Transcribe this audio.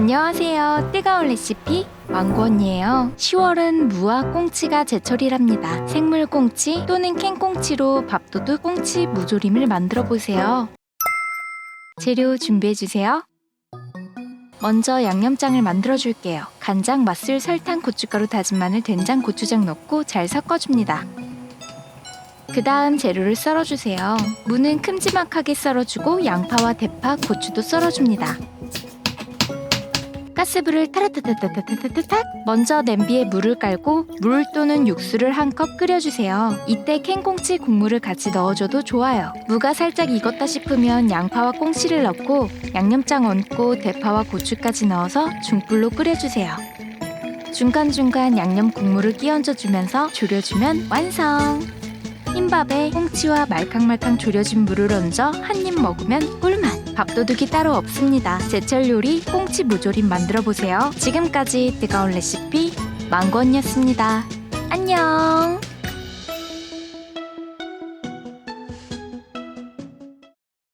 안녕하세요. 뜨거운 레시피 왕건이에요. 10월은 무와 꽁치가 제철이랍니다. 생물 꽁치 또는 캔 꽁치로 밥도둑 꽁치 무조림을 만들어 보세요. 재료 준비해 주세요. 먼저 양념장을 만들어 줄게요. 간장, 맛술, 설탕, 고춧가루, 다진 마늘, 된장, 고추장 넣고 잘 섞어줍니다. 그 다음 재료를 썰어주세요. 무는 큼지막하게 썰어주고 양파와 대파, 고추도 썰어줍니다. 가스불을 타라타타타타타타탁 먼저 냄비에 물을 깔고 물 또는 육수를 한 컵 끓여주세요. 이때 캔꽁치 국물을 같이 넣어줘도 좋아요. 무가 살짝 익었다 싶으면 양파와 꽁치를 넣고 양념장 얹고 대파와 고추까지 넣어서 중불로 끓여주세요. 중간중간 양념 국물을 끼얹어 주면서 졸여주면 완성! 흰밥에 꽁치와 말캉말캉 졸여진 물을 얹어 한 입 먹으면 꿀맛! 밥도둑이 따로 없습니다. 제철 요리 꽁치 무조림 만들어 보세요. 지금까지 뜨거운 레시피 망건이었습니다. 안녕!